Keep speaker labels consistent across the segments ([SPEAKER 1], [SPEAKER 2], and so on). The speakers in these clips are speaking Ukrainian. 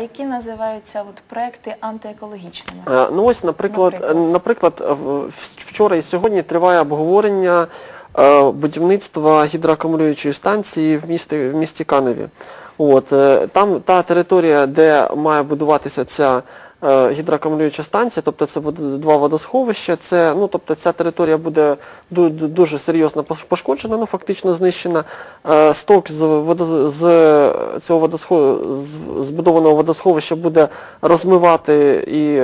[SPEAKER 1] які називаються от, проекти антиекологічними.
[SPEAKER 2] Е, Ну ось, наприклад,
[SPEAKER 1] Наприклад.
[SPEAKER 2] е, наприклад, в- вчора і сьогодні триває обговорення е, будівництва гідроакумулюючої станції в місті, в місті Каневі. От, е, там та територія, де має будуватися ця е, гідроакумулююча станція, тобто це вод- два водосховища, це, ну, тобто ця територія буде ду- ду- дуже серйозно пош- пошкоджена, ну, фактично знищена. Е, Сток з, водо- з цього водосхо... з збудованого водосховища буде розмивати і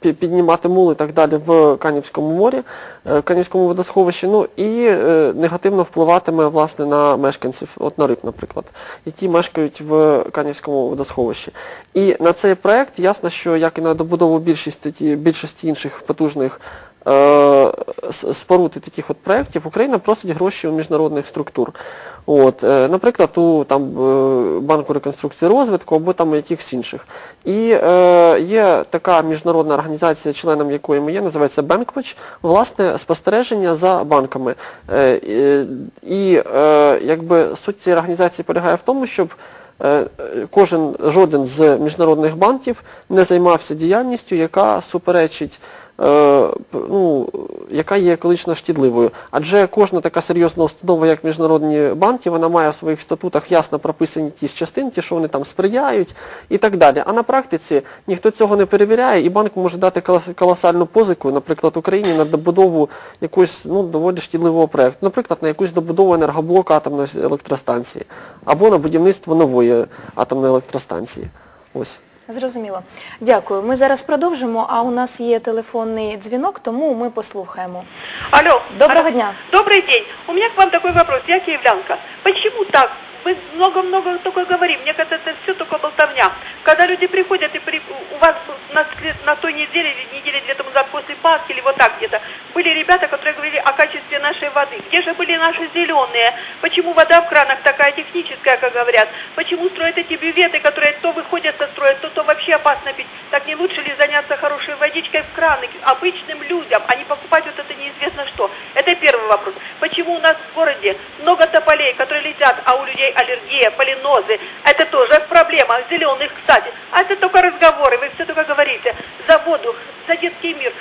[SPEAKER 2] піднімати мули і так далі в Канівському морі, е, Канівському водосховищі, ну і е, негативно впливатиме власне на мешканців, от на риб, наприклад, які мешкають в Канівському водосховищі. І на цей проект ясно, що як і на добудову більшості, більшості інших потужних е, споруд і таких от проєктів, Україна просить гроші у міжнародних структур. От, е, наприклад, у там, е, Банку реконструкції розвитку або там якихось інших. І е, є така міжнародна організація, членом якої ми є, називається Bankwatch, власне, спостереження за банками. Е, і е, якби суть цієї організації полягає в тому, щоб е, кожен жоден з міжнародних банків не займався діяльністю, яка суперечить ну, яка є екологічно шкідливою. Адже кожна така серйозна установа, як міжнародні банки, вона має в своїх статутах ясно прописані ті частинки, що вони там сприяють і так далі. А на практиці ніхто цього не перевіряє, і банк може дати колосальну позику, наприклад, Україні на добудову якогось ну, доволі шкідливого проєкту, наприклад, на якусь добудову енергоблоку атомної електростанції або на будівництво нової атомної електростанції. Ось.
[SPEAKER 1] Зрозуміло. Дякую. Ми зараз продовжимо, а у нас є телефонний дзвінок, тому ми послухаємо.
[SPEAKER 3] Алло.
[SPEAKER 1] Доброго
[SPEAKER 3] Алло.
[SPEAKER 1] дня.
[SPEAKER 3] Добрый день. У меня к вам такой вопрос. Я киевлянка. Почему так? Мы много-много только говорим. Мне кажется, это все только болтовня. Когда люди приходят и при- у вас на, след- на той неделе или неделе две тому назад после Пасхи или вот так где-то Где же были наши зеленые? Почему вода в кранах такая техническая, как говорят? Почему строят эти бюветы, которые то выходят со строя, то, то вообще опасно пить? Так не лучше ли заняться хорошей водичкой в краны обычным людям, а не покупать вот это неизвестно что? Это первый вопрос. Почему у нас в городе много тополей, которые летят, а у людей аллергия, полинозы? Это тоже проблема. Зеленых, кстати. А это только разговоры, вы все только говорите. За воду, за детский мир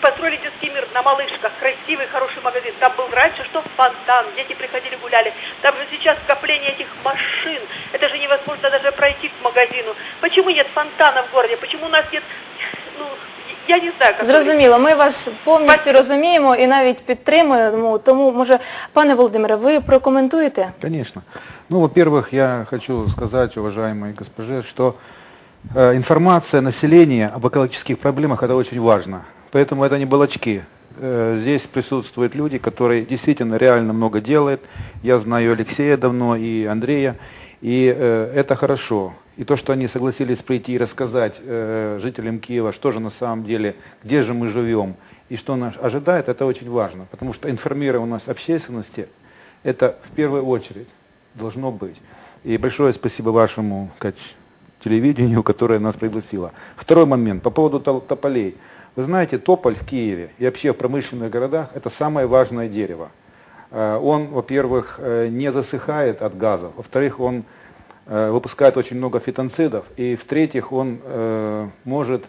[SPEAKER 3] Построили детский мир на малышках, красивый, хороший магазин. Там был раньше что фонтан, дети приходили, гуляли. Там же сейчас скопление этих машин. Это же невозможно даже пройти к магазину. Почему нет фонтана в городе? Почему у нас нет, ну, я не знаю, как говорить.
[SPEAKER 1] Зрозуміло, ми вас повністю
[SPEAKER 3] Спасибо.
[SPEAKER 1] розуміємо і навіть підтримуємо. Тому, може, пане Володимире, ви прокоментуєте?
[SPEAKER 4] Конечно. Ну, во-первых, я хочу сказать, уважаемой госпоже, что э, информация населения об экологических проблемах это очень важно. Поэтому это не балачки. Э, здесь присутствуют люди, которые действительно реально много делают. Я знаю Алексея давно и Андрея, и э, это хорошо. И то, что они согласились прийти и рассказать э, жителям Киева, что же на самом деле, где же мы живем и что нас ожидает, это очень важно. Потому что информированность общественности это в первую очередь должно быть. И большое спасибо вашему телевидению, которое нас пригласило. Второй момент, по поводу тополей. Вы знаете, тополь в Киеве и вообще в промышленных городах это самое важное дерево. Э, Он, во-первых, э, не засыхает от газов, во-вторых, он э, выпускает очень много фитонцидов, и в-третьих, он может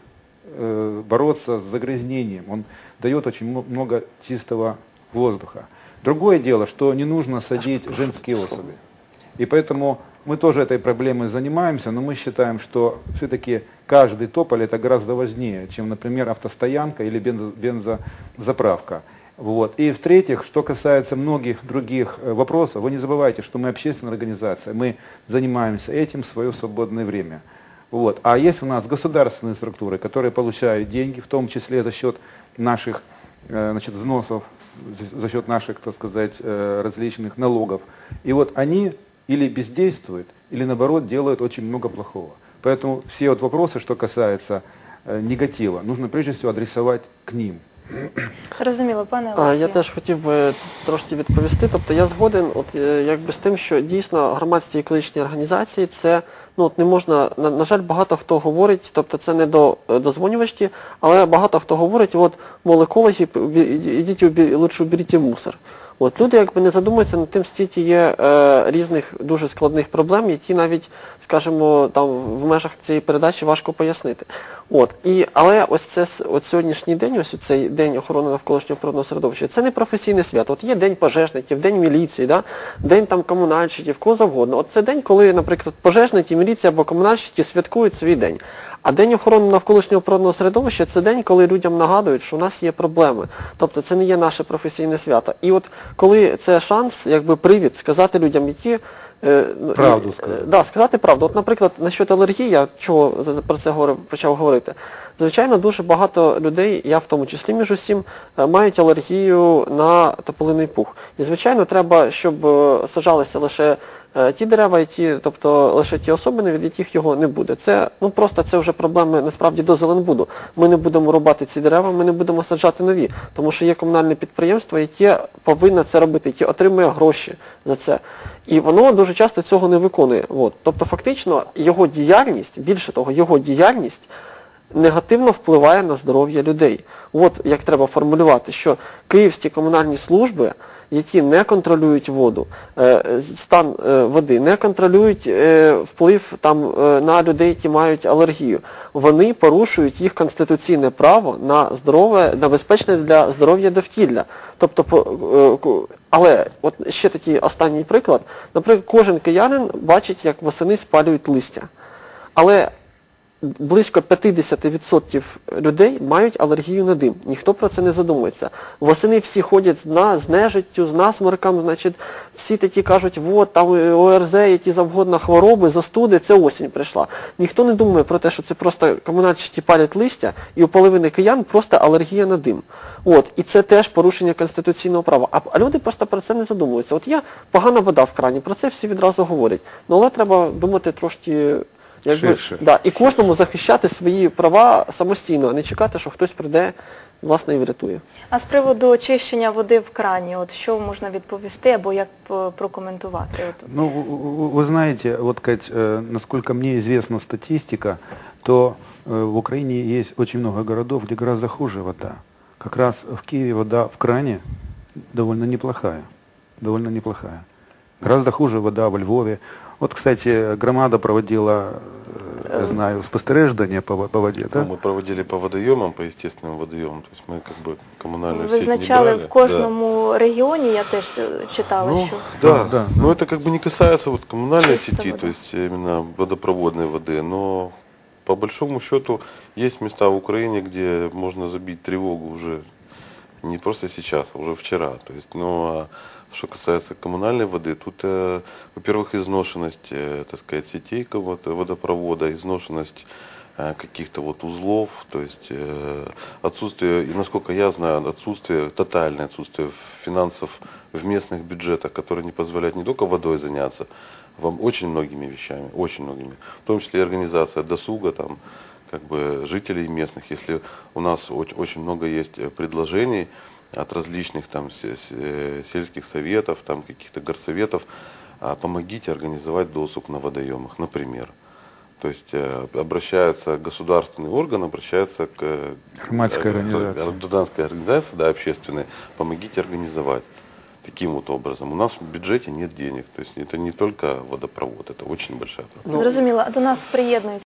[SPEAKER 4] бороться с загрязнением, он дает очень много чистого воздуха. Другое дело, что не нужно садить женские особи. И поэтому мы тоже этой проблемой занимаемся, но мы считаем, что все-таки каждый тополь это гораздо важнее, чем, например, автостоянка или бензо- бензозаправка. Вот. И в-третьих, что касается многих других э, вопросов, вы не забывайте, что мы общественная организация, мы занимаемся этим в свое свободное время. Вот. А есть у нас государственные структуры, которые получают деньги, в том числе за счет наших э, значит, взносов, за- за счет наших, так сказать, э, различных налогов. И вот они или бездействуют, или наоборот делают очень много плохого. Поэтому все вот вопросы, что касается э, негатива, нужно прежде всего адресовать к ним.
[SPEAKER 1] Зрозуміло, пане
[SPEAKER 2] А,
[SPEAKER 1] Олексію.
[SPEAKER 2] я теж хотів би трошки відповісти. Тобто я згоден, от е, якби з тим, що дійсно громадські екологічні організації це ну от не можна. На, на жаль, багато хто говорить, тобто це не до е, дозвонювачі, але багато хто говорить, от мол, екологи, бі- ідіть убі- лучше уберіть мусор. От люди якби не задумуються над тим, стільки є е, різних дуже складних проблем, які навіть, скажімо, там в межах цієї передачі важко пояснити. От і але ось це от сьогоднішній день, ось цей день охорони навколишнього природного середовища, це не професійне свято. От є день пожежників, день міліції, да? день там комунальщиків, кого завгодно. От це день, коли, наприклад, пожежники, міліція або комунальщики святкують свій день. А день охорони навколишнього природного середовища це день, коли людям нагадують, що у нас є проблеми. Тобто це не є наше професійне свято. І от коли це шанс, якби привід сказати людям, які е, ну,
[SPEAKER 4] Правду сказати.
[SPEAKER 2] е, Да, сказати правду. От, наприклад, насчет алергії, я чого про це говорив, почав говорити. Звичайно, дуже багато людей, я в тому числі між усім, е, мають алергію на тополиний пух. І звичайно, треба, щоб саджалися лише ті дерева, і ті, тобто лише ті особини, від яких його не буде. Це ну просто це вже проблеми насправді до Зеленбуду. Ми не будемо рубати ці дерева, ми не будемо саджати нові, тому що є комунальне підприємство, яке повинно це робити, яке отримує гроші за це. І воно дуже часто цього не виконує. От. Тобто, фактично, його діяльність, більше того, його діяльність негативно впливає на здоров'я людей. От як треба формулювати, що київські комунальні служби, які не контролюють воду, е, стан е, води, не контролюють е, вплив там на людей, які мають алергію, вони порушують їх конституційне право на здорове, на безпечне для здоров'я довкілля. Тобто, але от ще такий останній приклад. Наприклад, кожен киянин бачить, як восени спалюють листя. Але близько 50% людей мають алергію на дим. Ніхто про це не задумується. Восени всі ходять на, з нежиттю, з насморком, значить, всі такі кажуть, от там е, ОРЗ, які завгодно хвороби, застуди, це осінь прийшла. Ніхто не думає про те, що це просто комунальщики палять листя, і у половини киян просто алергія на дим. От, і це теж порушення конституційного права. А, а люди просто про це не задумуються. От є погана вода в крані, про це всі відразу говорять. Ну але треба думати трошки. Якби,
[SPEAKER 4] Ширше.
[SPEAKER 2] да, і кожному захищати свої права самостійно, а не чекати, що хтось прийде, власне, і врятує.
[SPEAKER 1] А з приводу очищення води в крані, от що можна відповісти або як п- прокоментувати? От,
[SPEAKER 4] Ну, в- в- вы знаете, вот, Кать, э, насколько мне известна статистика, то э, в Украине есть очень много городов, где гораздо хуже вода. Как раз в Киеве вода в кране довольно неплохая. Довольно неплохая. Гораздо хуже вода во Львове. Вот, кстати, громада проводила, э, я знаю, спостереждання по, по воде, да?
[SPEAKER 5] Ну, мы проводили по водоемам, по естественным водоемам. То есть мы как бы коммунальную сеть не
[SPEAKER 1] визначали
[SPEAKER 5] брали.
[SPEAKER 1] в
[SPEAKER 5] Да.
[SPEAKER 1] кожному регіоні, я теж читала,
[SPEAKER 5] Ну,
[SPEAKER 1] що
[SPEAKER 5] да,
[SPEAKER 4] Да, да,
[SPEAKER 5] но
[SPEAKER 4] да.
[SPEAKER 5] это как бы не касается вот коммунальной
[SPEAKER 1] Чистой
[SPEAKER 5] сети,
[SPEAKER 1] воды.
[SPEAKER 5] то есть именно водопроводной воды, но по большому счету есть места в Украине, где можно забить тревогу уже не просто сейчас, а уже вчера. То есть, ну, а что касается коммунальной воды, тут, э, во-первых, изношенность, э, так сказать, сетей водопровода, изношенность э, каких-то вот узлов, то есть отсутствие, и насколько я знаю, отсутствие, тотальное отсутствие финансов в местных бюджетах, которые не позволяют не только водой заняться, вам очень многими вещами, очень многими, в том числе и организация досуга, там, как бы жителей местных, если у нас оч- очень много есть предложений от различных там се- се- э, сельских советов, там каких-то горсоветов, а, помогите организовать досуг на водоемах, например. То есть э, обращается государственный орган, обращается к э,
[SPEAKER 4] Громадская
[SPEAKER 5] э,
[SPEAKER 4] организация.
[SPEAKER 5] гражданской организации, да, общественной, помогите организовать. Таким вот образом. У нас в бюджете нет денег. То есть это не только водопровод, это очень большая проблема.
[SPEAKER 1] зрозуміло, до нас приєднується.